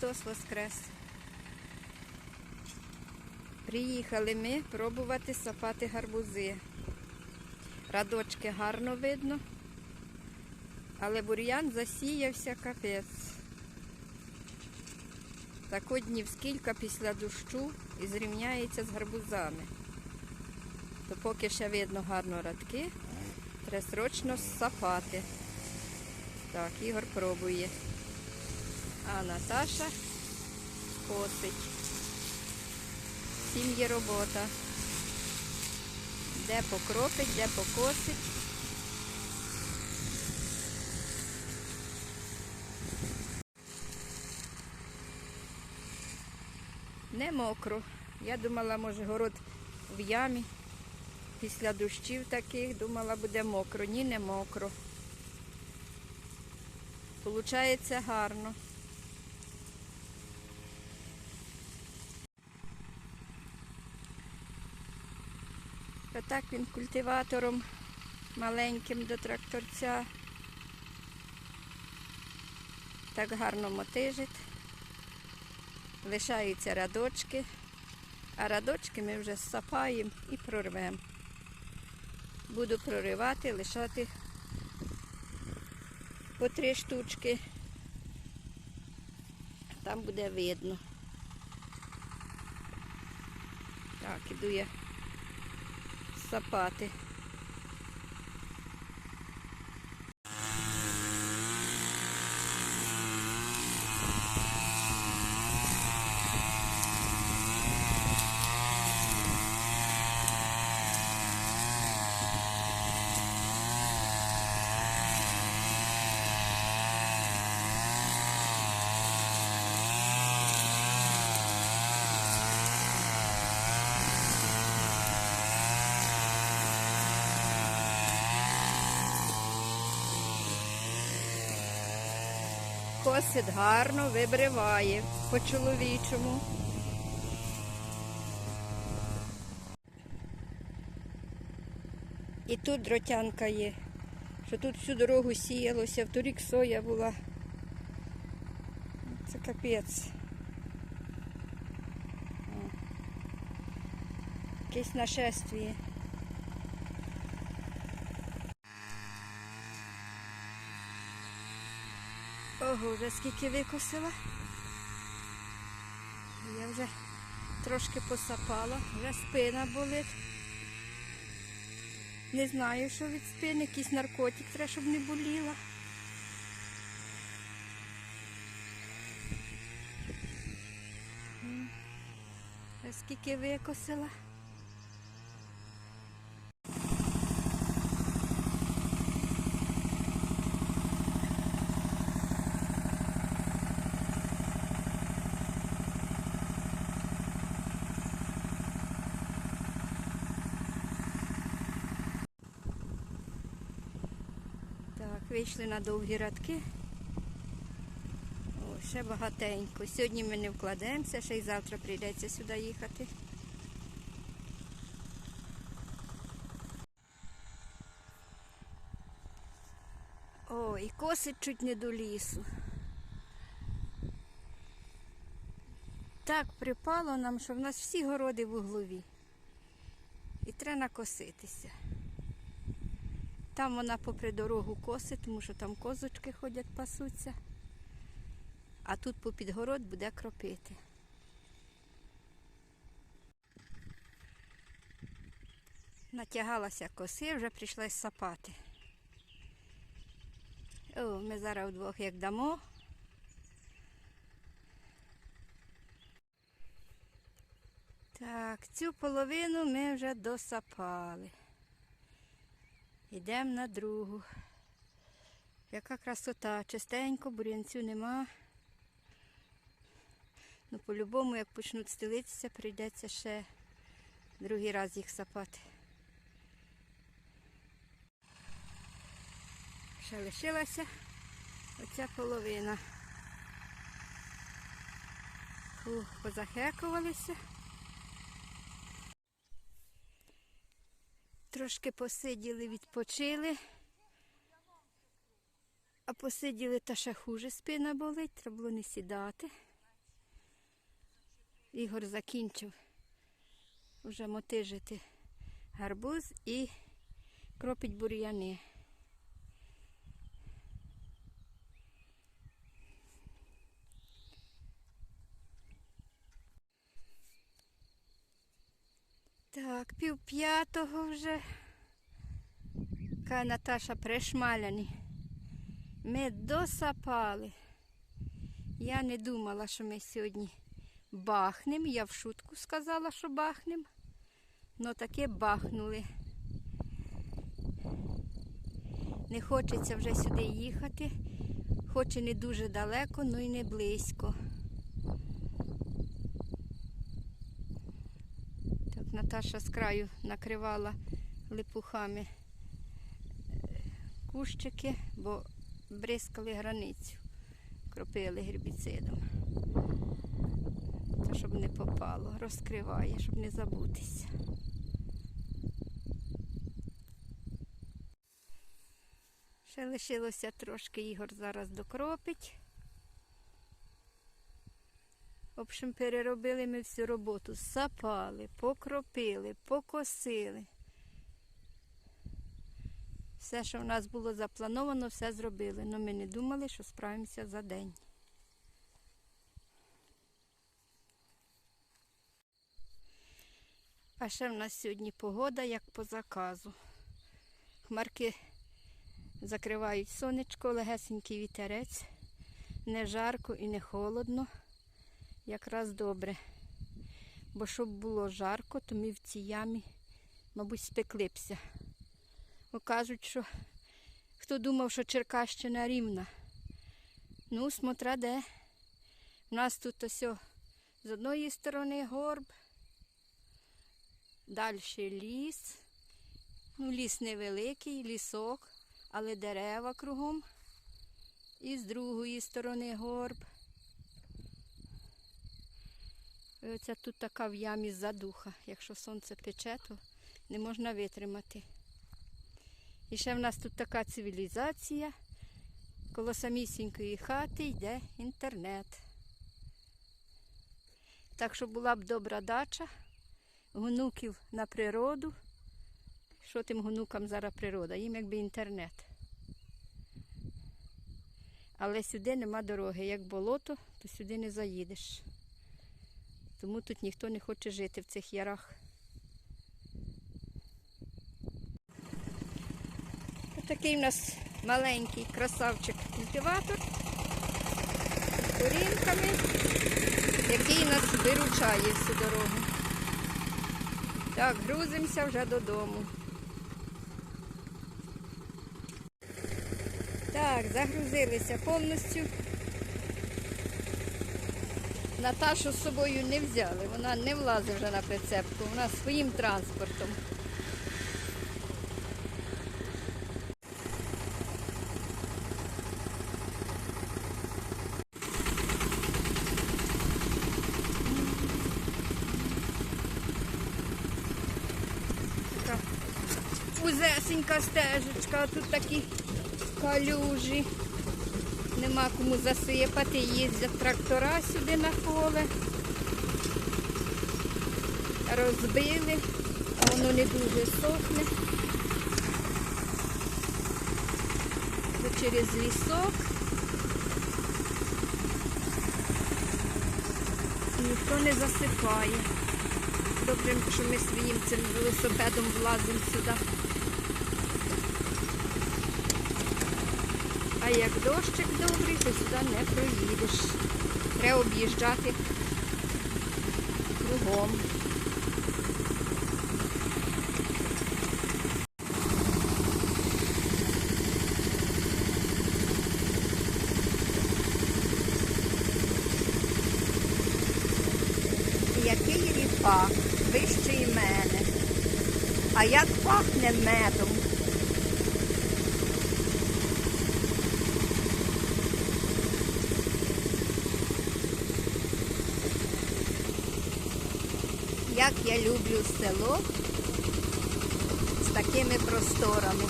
Христос Воскрес! Приїхали ми пробувати сапати гарбузи. Радочки гарно видно, але бур'ян засіявся капець. Так от днів скільки після дощу і зрівняється з гарбузами. То поки ще видно гарно радки, треба срочно сапати. Так, Ігор пробує. А Наташа косить. Всім є робота. Де покропить, де покосить. Не мокро. Я думала, може, город в ямі. Після дощів таких думала, буде мокро. Ні, не мокро. Получається гарно. Отак він культиватором маленьким до тракторця. Так гарно мотижить. Лишаються радочки, а радочки ми вже сапаємо і прорвемо. Буду проривати, лишати по три штучки. Там буде видно. Так, іду я сапати. Косить гарно, вибриває по-чоловічому. І тут дротянка є, що тут всю дорогу сіялося, в торік соя була. Це капець. Якесь нашествіє. Ого, вже скільки викосила. Я вже трошки посапала, вже спина болить. Не знаю, що від спини, якийсь наркотик треба, щоб не боліла. Скільки викосила. Так, вийшли на довгі радки. О, ще багатенько. Сьогодні ми не вкладемося, ще й завтра прийдеться сюди їхати. О, і косить чуть не до лісу. Так припало нам, що в нас всі городи в углові. І треба накоситися. Там вона попри дорогу косить, тому що там козочки ходять, пасуться. А тут попід город буде кропити. Натягалася коси, вже прийшлось сапати. О, ми зараз вдвох як дамо. Так, цю половину ми вже досапали. Йдемо на другу. Яка красота, чистенько, бур'янцю нема. Ну, по-любому, як почнуть стелитися, прийдеться ще другий раз їх сапати. Ще лишилася оця половина. Фу, позахекувалися. трошки посиділи, відпочили, а посиділи та ще хуже спина болить, треба було не сідати. Ігор закінчив вже мотижити гарбуз і кропить бур'яни. Так, пів п'ятого вже. Каже Наташа пришмаляні. Ми досапали. Я не думала, що ми сьогодні бахнем. Я в шутку сказала, що бахнем. Ну таке бахнули. Не хочеться вже сюди їхати. Хоч і не дуже далеко, ну і не близько. Так Наташа з краю накривала липухами е, кущики, бо бризкали границю, кропили гербіцидом. Та щоб не попало, розкриває, щоб не забутися. Ще лишилося трошки Ігор зараз докропить. В общем, переробили ми всю роботу. Сапали, покропили, покосили. Все, що в нас було заплановано, все зробили. але ми не думали, що справимося за день. А ще в нас сьогодні погода, як по заказу. Хмарки закривають сонечко, легесенький вітерець. Не жарко і не холодно. Якраз добре. Бо щоб було жарко, то ми в цій ямі, мабуть, спеклипся. Бо кажуть, що хто думав, що Черкащина рівна. Ну, смотря де. У нас тут ось з одної сторони горб, далі ліс. Ну, ліс невеликий, лісок, але дерева кругом. І з другої сторони горб. І оця тут така в ямі задуха. Якщо сонце пече, то не можна витримати. І ще в нас тут така цивілізація. Коло самісінької хати йде інтернет. Так що була б добра дача, гонуків на природу. Що тим гонукам зараз природа? Їм якби інтернет. Але сюди нема дороги. Як болото, то сюди не заїдеш. Тому тут ніхто не хоче жити в цих ярах. Такий у нас маленький красавчик культиватор з корінками, який нас виручає всю дорогу. Так, грузимося вже додому. Так, загрузилися повністю. Наташу з собою не взяли, вона не влазить вже на прицепку, вона своїм транспортом. Така Узесенька стежечка, а тут такі калюжі. Нема кому засипати, їздять трактора сюди на поле. Розбили, а воно не дуже сохне. Це через лісок. Ніхто не засипає. Добре, що ми своїм цим велосипедом влазимо сюди. А як дощик добрий, то сюди не проїдеш. Треба об'їжджати кругом. Який ріпак, вищий мене. А як пахне медом. люблю село з такими просторами.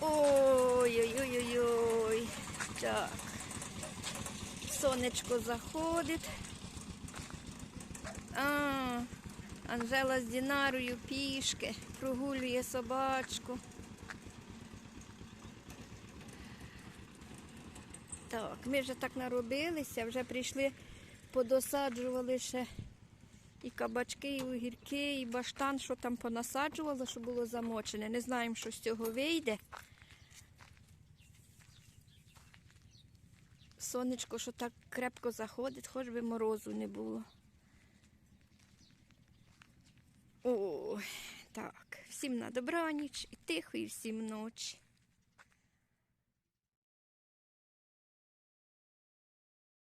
Ой-ой-ой-ой-ой. Так. Сонечко заходить. А, Анжела з Дінарою пішки прогулює собачку. Так, ми вже так наробилися, вже прийшли, подосаджували ще і кабачки, і огірки, і баштан, що там понасаджували, що було замочене. Не знаємо, що з цього вийде. Сонечко, що так крепко заходить, хоч би морозу не було. Ой, так, всім на добраніч, і тихої всім ночі.